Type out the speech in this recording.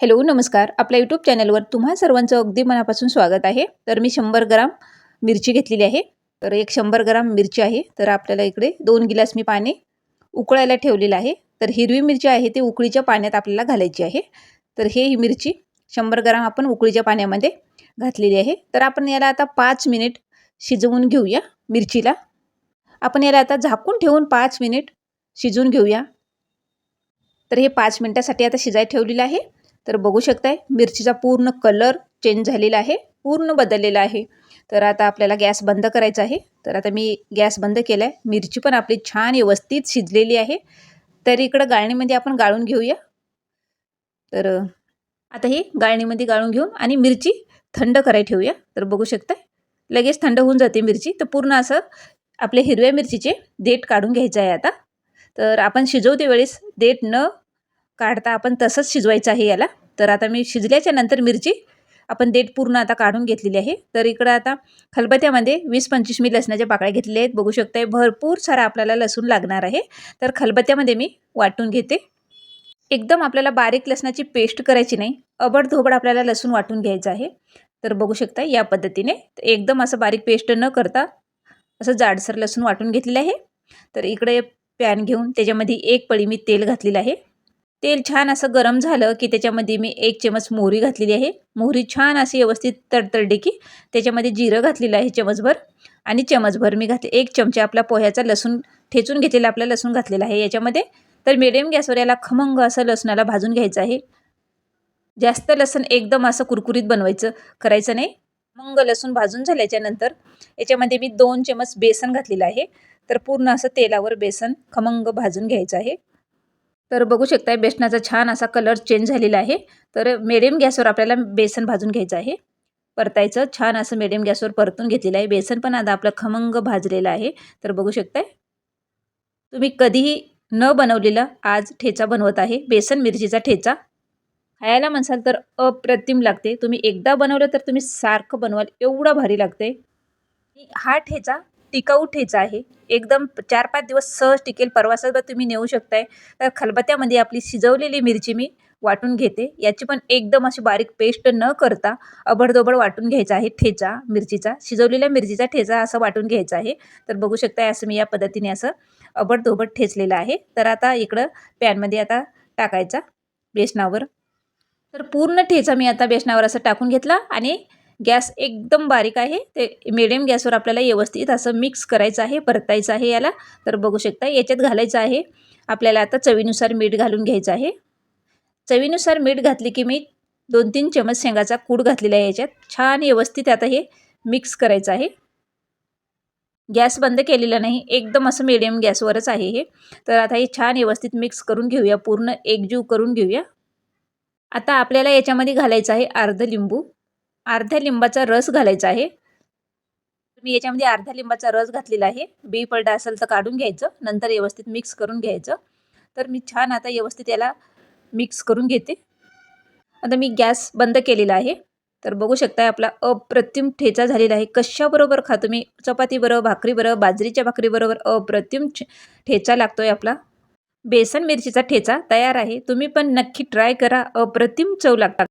Hello नमस्कार. आपल्या YouTube चॅनलवर तुम्हा सर्वांचं अगदी मनापासून स्वागत आहे. तर मी शंभर ग्राम मिरची घेतलेली आहे. तर एक शंभर ग्राम मिरची आहे. तर आपल्याला इकडे दोन गिलास मी पाणी उकळायला ठेवलेलं आहे. तर हिरवी मिरची आहे ती उकळीच्या पाण्यात आपल्याला घालायची आहे. तर हे ही मिरची शंभर ग्राम आपण उकळीच्या पाण्यामध्ये घातलेली आहे. तर आपण याला आता पाच मिनिट शिजवून घेऊया मिरचीला. आपण याला आता झाकून ठेवून पाच मिनिट शिजवून घेऊया. तर हे पाच मिनटासाठी आता शिजायला ठेवलेलं आहे. तर बघू शकताय मिरचीचा पूर्ण कलर चेंज झालेला आहे पूर्ण बदललेला आहे. तर आता आपल्याला गॅस बंद करायचा आहे. तर आता मी गॅस बंद केला आहे मिरची पण आपली छान व्यवस्थित शिजलेली आहे. तर इकडं गाळणीमध्ये आपण गाळून घेऊया. तर आता हे गाळणीमध्ये गाळून घेऊन आणि मिरची थंड कराय ठेवूया. तर बघू शकताय लगेच थंड होऊन जाते मिरची. तर पूर्ण असं आपल्या हिरव्या मिरचीचे देठ काढून घ्यायचं आहे आता. तर आपण शिजवते वेळेस देठ न काढता आपण तसंच शिजवायचं आहे याला. तर आता मी शिजल्याच्या नंतर मिरची आपण देठ पूर्ण आता काढून घेतलेली आहे. तर इकडं आता खलबत्यामध्ये वीस पंचवीस मी लसणाच्या पाकळ्या घेतलेल्या आहेत. बघू शकताय भरपूर सारा आपल्याला लसूण लागणार आहे. तर खलबत्यामध्ये मी वाटून घेते. एकदम आपल्याला बारीक लसणाची पेस्ट करायची नाही. अबडधोबड आपल्याला लसूण वाटून घ्यायचं आहे. तर बघू शकता या पद्धतीने एकदम असं बारीक पेस्ट न करता असं जाडसर लसूण वाटून घेतलेलं आहे. तर इकडे पॅन घेऊन त्याच्यामध्ये एक पळी मी तेल घातलेलं आहे. तेल छान असं गरम झालं की त्याच्यामध्ये मी एक चमच मोहरी घातलेली आहे. मोहरी छान अशी व्यवस्थित तडतडली की त्याच्यामध्ये जिरं घातलेलं आहे चमचभर आणि चमचभर मी घातले. एक चमचा आपला पोह्याचा लसूण ठेचून घेतलेला आपला लसूण घातलेला आहे याच्यामध्ये. तर मिडियम गॅसवर याला खमंग असं लसणाला भाजून घ्यायचं आहे. जास्त लसूण एकदम असं कुरकुरीत बनवायचं करायचं नाही. मंग लसूण भाजून झाल्याच्यानंतर याच्यामध्ये मी दोन चमच बेसन घातलेलं आहे. तर पूर्ण असं तेलावर बेसन खमंग भाजून घ्यायचं आहे. तर बघू शकताय बेसनाचा छान असा कलर चेंज झालेला आहे. तर मिडियम गॅसवर आपल्याला बेसन भाजून घ्यायचं आहे. परतायचं छान असं मिडियम गॅसवर परतून घेतलेलं आहे. बेसन पण आता आपलं खमंग भाजलेलं आहे. तर बघू शकताय. तुम्ही कधीही न बनवलेला आज ठेचा बनवत आहे. बेसन मिरचीचा ठेचा. खायला म्हणसाल तर अप्रतिम लागते. तुम्ही एकदा बनवलं तर तुम्ही सारखं बनवाल. एवढं भारी लागते. हा ठेचा टिकाऊ ठेचा आहे. एकदम चार पाच दिवस सहज टिकेल परवासुद्धा तुम्ही नेऊ शकताय. तर खलबत्यामध्ये आपली शिजवलेली मिरची मी वाटून घेते. याची पण एकदम अशी बारीक पेस्ट न करता अबडदोबड वाटून घ्यायचा आहे ठेचा मिरचीचा. शिजवलेल्या मिरचीचा ठेचा असं वाटून घ्यायचा आहे. तर बघू शकताय असं मी या पद्धतीने असं अबडदोबड ठेचलेलं आहे. तर आता इकडं पॅनमध्ये आता टाकायचा बेसनावर. तर पूर्ण ठेचा मी आता बेसनावर असं टाकून घेतला आणि गॅस एकदम बारीक आहे. ते मिडियम गॅसवर आपल्याला व्यवस्थित असं मिक्स करायचं आहे परतायचं आहे याला. तर बघू शकता याच्यात घालायचं आहे. आपल्याला आता चवीनुसार मीठ घालून घ्यायचं आहे. चवीनुसार मीठ घातली की मी दोन तीन चमच शेंगाचा कूड घातलेला आहे याच्यात. छान व्यवस्थित आता हे मिक्स करायचं आहे. गॅस बंद केलेला नाही एकदम असं मिडियम गॅसवरच आहे हे. तर आता हे छान व्यवस्थित मिक्स करून घेऊया. पूर्ण एकजीव करून घेऊया. आता आपल्याला याच्यामध्ये घालायचं आहे अर्ध लिंबू. अर्ध्या लिंबाचा रस घालायचा आहे. मी याच्यामध्ये अर्ध्या लिंबाचा रस घातलेला आहे. बी पडडा असेल तर काढून घ्यायचं. नंतर व्यवस्थित मिक्स करून घ्यायचं. तर मी छान आता व्यवस्थित याला मिक्स करून घेते. आता मी गॅस बंद केलेला आहे. तर बघू शकता आपला अप्रतिम ठेचा झालेला आहे. कशाबरोबर खातो मी? चपातीबरोबर भाकरीबरोबर बाजरीच्या भाकरीबरोबर अप्रतिम ठेचा लागतो आहे आपला. बेसन मिरचीचा ठेचा तयार आहे. तुम्ही पण नक्की ट्राय करा. अप्रतिम चव लागतात.